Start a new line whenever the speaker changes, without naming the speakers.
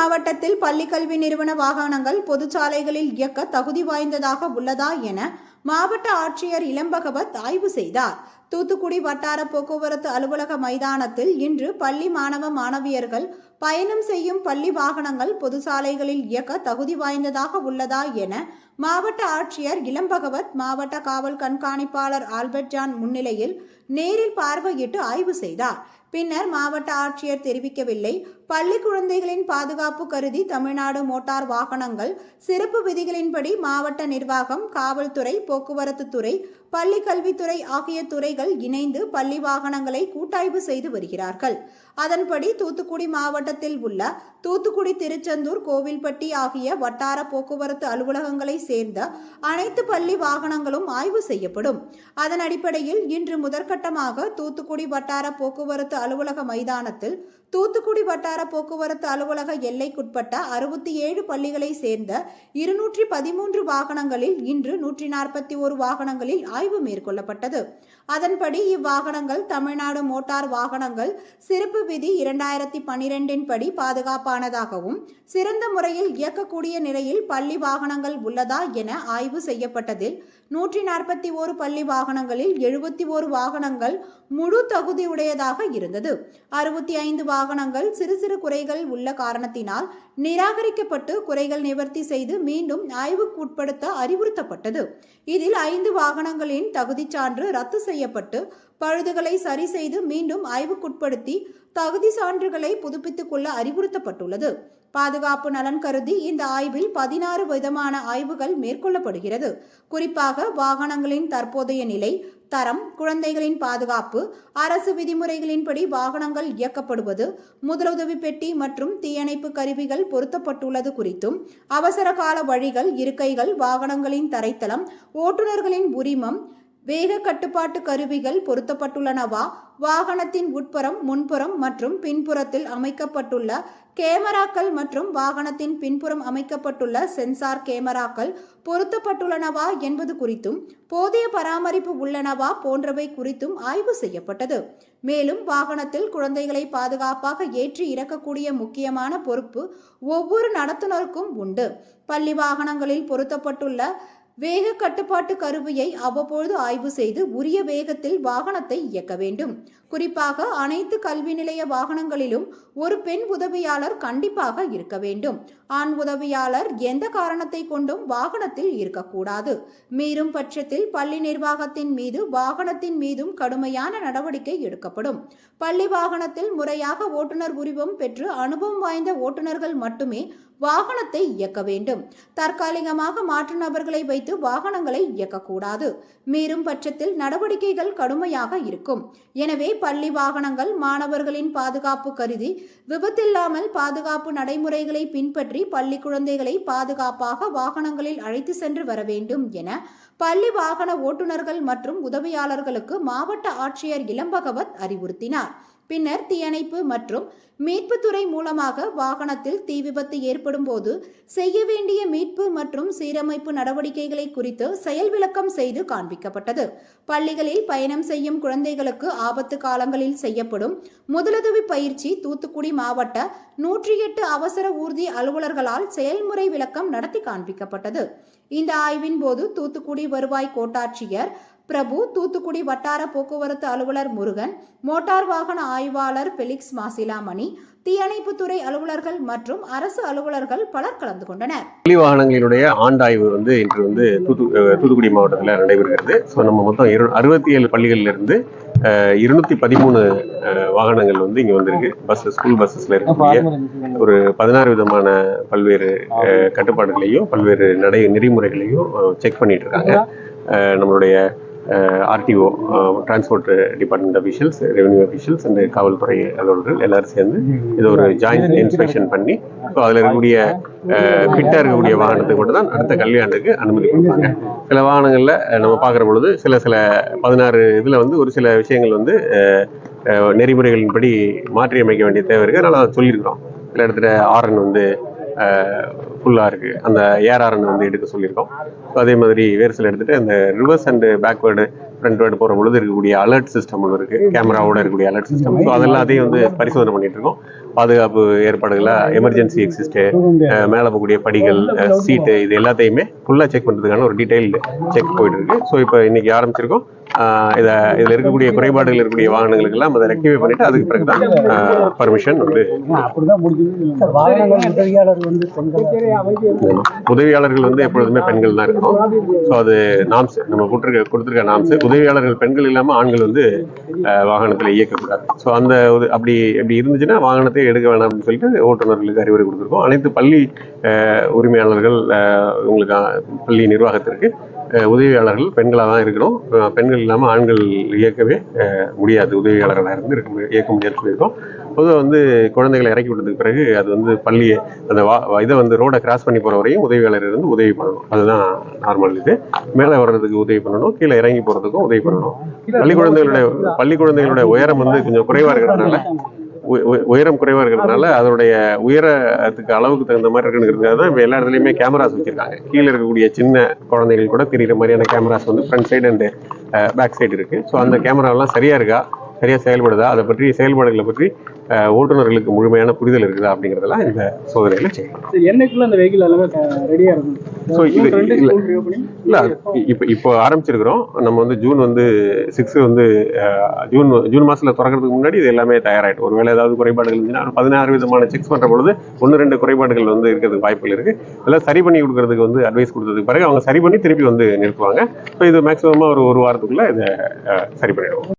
மாவட்டத்தில் கல்வி நிறுவன வாகனங்கள் பொதுச்சாலைகளில் இயக்க தகுதி வாய்ந்ததாக உள்ளதா என மாவட்ட ஆட்சியர் இளம்பகவத் ஆய்வு செய்தார். தூத்துக்குடி வட்டார போக்குவரத்து அலுவலக மைதானத்தில் இன்று பள்ளி மாணவ மாணவியர்கள் பயணம் செய்யும் பள்ளி வாகனங்கள் பொதுசாலைகளில் இயக்க தகுதி வாய்ந்ததாக உள்ளதா என மாவட்ட ஆட்சியர் இளம்பகவத் மாவட்ட காவல் கண்காணிப்பாளர் ஆல்பர்ட் ஜான் முன்னிலையில் நேரில் பார்வையிட்டு ஆய்வு செய்தார். பின்னர் மாவட்ட ஆட்சியர் தெரிவிக்கவில்லை. பள்ளி குழந்தைகளின் பாதுகாப்பு கருதி தமிழ்நாடு மோட்டார் வாகனங்கள் சிறப்பு விதிகளின்படி மாவட்ட நிர்வாகம் காவல்துறை போக்குவரத்து துறை பள்ளி கல்வித்துறை ஆகிய துறைகள் இணைந்து பள்ளி வாகனங்களை கூட்டாய்வு செய்து வருகிறார்கள். அதன்படி தூத்துக்குடி மாவட்டத்தில் உள்ள தூத்துக்குடி திருச்செந்தூர் கோவில்பட்டி ஆகிய வட்டார போக்குவரத்து அலுவலகங்களை சேர்ந்த அனைத்து பள்ளி வாகனங்களும் ஆய்வு செய்யப்படும். அதன் அடிப்படையில் இன்று முதற்கட்டமாக தூத்துக்குடி வட்டார போக்குவரத்து அலுவலக மைதானத்தில் தூத்துக்குடி வட்டார போக்குவரத்து அலுவலக எல்லைக்குட்பட்ட அறுபத்தி ஏழு பள்ளிகளை சேர்ந்த இருநூற்றி பதிமூன்று வாகனங்களில் இன்று நூற்றி நாற்பத்தி ஒரு வாகனங்களில் ஆய்வு மேற்கொள்ளப்பட்டது. அதன்படி இவ்வாகனங்கள் தமிழ்நாடு மோட்டார் வாகனங்கள் சிறப்பு விதி இரண்டாயிரத்தி பனிரெண்டின் படி பாதுகாப்பானதாகவும் சிறந்த முறையில் இயக்கக்கூடிய நிலையில் பள்ளி வாகனங்கள் உள்ளதா என ஆய்வு செய்யப்பட்டதில் நூற்றி நாற்பத்தி ஓரு பள்ளி வாகனங்களில் எழுபத்தி ஓரு வாகனங்கள் முழு தகுதியுடையதாக இருந்தது. அறுபத்தி ஐந்து வாகனங்கள் சிறு சிறு குறைகள் உள்ள காரணத்தினால் நிராகரிக்கப்பட்டு குறைகள் நிவர்த்தி செய்து மீண்டும் ஆய்வுக்கு உட்படுத்த அறிவுறுத்தப்பட்டது. இதில் ஐந்து வாகனங்களின் தகுதிச் சான்று ரத்து செய்யப்பட்டு பழுதுகளை சரி செய்து மீண்டும் ஆய்வுக்குட்படுத்தி தகுதி சான்றுகளை புதுப்பித்துக் கொள்ள அறிவுறுத்தப்பட்டுள்ளது. பாதுகாப்பு நலன் கருதி இந்த ஆய்வில் பதினாறு விதமான ஆய்வுகள் மேற்கொள்ளப்படுகிறது. குறிப்பாக வாகனங்களின் தற்போதைய நிலை தரம் குழந்தைகளின் பாதுகாப்பு அரசு விதிமுறைகளின்படி வாகனங்கள் இயக்கப்படுவது முதலுதவி பெட்டி மற்றும் தீயணைப்பு கருவிகள் பொருத்தப்பட்டுள்ளது குறித்தும் அவசர கால வழிகள் இருக்கைகள் வாகனங்களின் தரைத்தளம் ஓட்டுநர்களின் உரிமம் வேக கட்டுப்பாட்டு கருவிகள் பொருத்தப்பட்டுள்ளனவா? வாகனத்தின் உட்புறம் முன்புறம் மற்றும் பின்புறத்தில் அமைக்கப்பட்டுள்ள கேமராக்கள் மற்றும் வாகனத்தின் பின்புறம் அமைக்கப்பட்டுள்ள சென்சார் கேமராக்கள் பொருத்தப்பட்டுள்ளனவா என்பது குறித்தும் போதிய பராமரிப்பு உள்ளனவா போன்றவை குறித்தும் ஆய்வு செய்யப்பட்டது. மேலும் வாகனத்தில் குழந்தைகளை பாதுகாப்பாக ஏற்றி இறக்கக்கூடிய முக்கியமான பொறுப்பு ஒவ்வொரு நடத்துனருக்கும் உண்டு. பள்ளி வாகனங்களில் பொருத்தப்பட்டுள்ள வேக கட்டுப்பாட்டு கருவியை அவ்வப்பொழுது ஆய்வு செய்து உரிய வேகத்தில் வாகனத்தை இயக்க வேண்டும். குறிப்பாக அனைத்து கல்வி நிலைய வாகனங்களிலும் ஒரு பெண் உதவியாளர் கண்டிப்பாக இருக்க வேண்டும். ஆண் உதவியாளர் எந்த காரணத்தை கொண்டும் வாகனத்தில் இருக்கக்கூடாது. மீறும் பட்சத்தில் பள்ளி நிர்வாகத்தின் மீது வாகனத்தின் மீதும் கடுமையான நடவடிக்கை எடுக்கப்படும். பள்ளி வாகனத்தில் முறையாக ஓட்டுநர் உரிமம் பெற்று அனுபவம் வாய்ந்த ஓட்டுநர்கள் மட்டுமே வாகனத்தை இயக்க வேண்டும். தற்காலிகமாக மாற்று நபர்களை வைத்து வாகனங்களை இயக்கக்கூடாது. மீறும் பட்சத்தில் நடவடிக்கைகள் கடுமையாக இருக்கும். எனவே பள்ளி வாகனங்கள் மாணவர்களின் பாதுகாப்பு கருதி விபத்தில்லாமல் பாதுகாப்பு நடைமுறைகளை பின்பற்றி பள்ளி குழந்தைகளை பாதுகாப்பாக வாகனங்களில் அழைத்து சென்று வர வேண்டும் என பள்ளி வாகன ஓட்டுநர்கள் மற்றும் உதவியாளர்களுக்கு மாவட்ட ஆட்சியர் இளம்பகவத் அறிவுறுத்தினார். பின்னர் தீயணைப்பு மற்றும் மீட்புத்துறை மூலமாக வாகனத்தில் தீ விபத்து ஏற்படும் போது செய்ய வேண்டிய மீட்பு மற்றும் சீரமைப்பு நடவடிக்கைகளை குறித்து செயல் விளக்கம் செய்து காண்பிக்கப்பட்டது. பள்ளிகளில் பயணம் செய்யும் குழந்தைகளுக்கு ஆபத்து காலங்களில் செய்யப்படும் முதலுதவி பயிற்சி தூத்துக்குடி மாவட்ட நூற்றி எட்டு அவசர ஊர்தி அலுவலர்களால் செயல்முறை விளக்கம் நடத்தி காண்பிக்கப்பட்டது. இந்த ஆய்வின் போது தூத்துக்குடி வருவாய் கோட்டாட்சியர் பிரபு தூத்துக்குடி வட்டார போக்குவரத்து அலுவலர் முருகன் மோட்டார் வாகன ஆய்வாளர் பெலிக்ஸ் மாசிலாமணி தீயணைப்புத்துறை அலுவலர்கள் மற்றும் அரசு அலுவலர்கள் பலர் கலந்து கொண்டனர்.
பள்ளி வாகனங்களினுடைய ஆண்டாய்வு வந்து இன்று வந்து தூத்துக்குடி மாவட்டத்தில் நடைபெறுகிறது. ஸோ நம்ம மொத்தம் அறுபத்தி ஏழு பள்ளிகளிலிருந்து இருநூத்தி பதிமூணு வாகனங்கள் வந்து இங்கே வந்திருக்கு. பஸ் ஸ்கூல் பஸ்ஸஸில் இருக்கக்கூடிய ஒரு பதினாறு விதமான பல்வேறு கட்டுப்பாடுகளையும் பல்வேறு நடை நெறிமுறைகளையும் செக் பண்ணிட்டு இருக்காங்க. நம்மளுடைய RTO transport department officials revenue officials and காவல்துறை அலுவலர்கள் எல்லாரும் சேர்ந்து இது ஒரு ஜாயின்ட் இன்ஸ்பெக்ஷன் பண்ணி ஸோ அதில் இருக்கக்கூடிய ஃபிட்டாக இருக்கக்கூடிய வாகனத்துக்கு மட்டும் தான் அடுத்த கல்யாண்டுக்கு அனுமதி கொடுப்பாங்க. சில வாகனங்களில் நம்ம பார்க்குற பொழுது சில சில பதினாறு இதில் வந்து ஒரு சில விஷயங்கள் வந்து நெறிமுறைகளின்படி மாற்றி அமைக்க வேண்டிய தேவை இருக்குது அதனால் அதை சொல்லியிருக்கிறோம். சில இடத்துல ஆர்என் வந்து ஃபுல்லாக இருக்குது அந்த ஏஆர்ஆர்னு வந்து எடுக்க சொல்லியிருக்கோம். ஸோ அதே மாதிரி வேர்சல் எடுத்துகிட்டு அந்த ரிவர்ஸ் அண்டு பேக்வேர்டு ஃப்ரண்ட்வேர்டு போகிற பொழுது இருக்கக்கூடிய அலர்ட் சிஸ்டம் ஒன்று இருக்குது கேமராவோட இருக்கக்கூடிய அலர்ட் சிஸ்டம் ஸோ அதெல்லாம் அதையும் வந்து பரிசோதனை பண்ணிட்டு இருக்கோம். பாதுகாப்பு ஏற்பாடுகளை எமர்ஜென்சி எக்ஸிஸ்ட்டு மேலே போகக்கூடிய படிகள் சீட்டு இது எல்லாத்தையுமே ஃபுல்லாக செக் பண்ணுறதுக்கான ஒரு டீட்டெயில்டு செக் போயிட்டு இருக்கு. ஸோ இப்போ இன்னைக்கு ஆரம்பிச்சிருக்கோம். இதை இதில் இருக்கக்கூடிய குறைபாடுகள் இருக்கக்கூடிய வாகனங்களுக்கெல்லாம் அதை ரெக்டிஃபை பண்ணிட்டு அதுக்கு பிறகு தான் பர்மிஷன் வந்து உதவியாளர்கள் வந்து எப்பொழுதுமே பெண்கள் தான் இருக்கணும். ஸோ அது நாம்ஸ் நம்ம கொடுத்துருக்க கொடுத்துருக்க நாம்ஸ் உதவியாளர்கள் பெண்கள் இல்லாமல் ஆண்கள் வந்து வாகனத்தில் இயக்கக்கூடாது. ஸோ அந்த அப்படி அப்படி இருந்துச்சுன்னா வாகனத்தை எடுக்க வேணாம் அப்படின்னு சொல்லிட்டு ஓட்டுநர்களுக்கு அறிவுரை கொடுத்துருக்கோம். அனைத்து பள்ளி உரிமையாளர்கள் உங்களுக்கு பள்ளி நிர்வாகத்திற்கு உதவியாளர்கள் பெண்களாக தான் இருக்கணும் பெண்கள் இல்லாமல் ஆண்கள் இயக்கவே முடியாது. உதவியாளர்களாக இருந்து இருக்க முடியாது இயக்க முடியாதுன்னு சொல்லியிருக்கோம். பொதுவாக வந்து குழந்தைகளை இறக்கி விட்டதுக்கு பிறகு அது வந்து பள்ளியை அந்த வா இதை வந்து ரோடை கிராஸ் பண்ணி போகிற வரையும் உதவியாளர் இருந்து உதவி பண்ணணும். அதுதான் நார்மல் இது. மேலே வர்றதுக்கு உதவி பண்ணணும். கீழே இறங்கி போகிறதுக்கும் உதவி பண்ணணும். பள்ளி குழந்தைகளுடைய பள்ளி குழந்தைகளுடைய உயரம் வந்து கொஞ்சம் குறைவாக இருக்கிறதுனால உயரம் குறைவாக இருக்கிறதுனால அதனுடைய உயரத்துக்கு அளவுக்கு தகுந்த மாதிரி இருக்குங்கிறதுக்காக தான் இப்போ எல்லா இடத்துலையுமே கேமராஸ் வச்சிருக்காங்க. கீழே இருக்கக்கூடிய சின்ன குழந்தைகள் கூட தெரியுற மாதிரியான கேமராஸ் வந்து front side and back side இருக்கு. ஸோ அந்த கேமராலாம் சரியா இருக்கா? சரியா செயல்படுதா? அதை பற்றி செயல்பாடுகளை பற்றி ஓட்டுநர்களுக்கு முழுமையான புரிதல் இருக்குதா அப்படிங்கிறதெல்லாம் இந்த சோதனையில செய்யலாம்
சரி, என்னைக்குள்ள அந்த வெஹிக்கிள் எல்லாமே ரெடியா இருக்கும்?
So, இது-
ஜூன் ரெண்டு
இல்ல. இப்போ இப்போ ஆரம்பிச்சிருக்கிறோம். நம்ம வந்து ஜூன் வந்து சிக்ஸ் வந்து ஜூன் ஜூன் மாசத்துல திறக்கிறதுக்கு முன்னாடி இது எல்லாமே தயாராயிட்டு ஒருவேளை ஏதாவது குறைபாடுகள் இருந்துச்சுன்னா ஒரு பதினாறு விதமான செக்ஸ் பண்ற பொழுது ஒன்று ரெண்டு குறைபாடுகள் வந்து இருக்கிறதுக்கு வாய்ப்புகள் இருக்கு. அதெல்லாம் சரி பண்ணி கொடுக்கறதுக்கு வந்து அட்வைஸ் கொடுத்ததுக்கு பிறகு அவங்க சரி பண்ணி திருப்பி வந்து நிறுத்துவாங்க. ஸோ இது மேக்ஸிமமா ஒரு ஒரு வாரத்துக்குள்ள இதை சரி பண்ணிடுவோம்.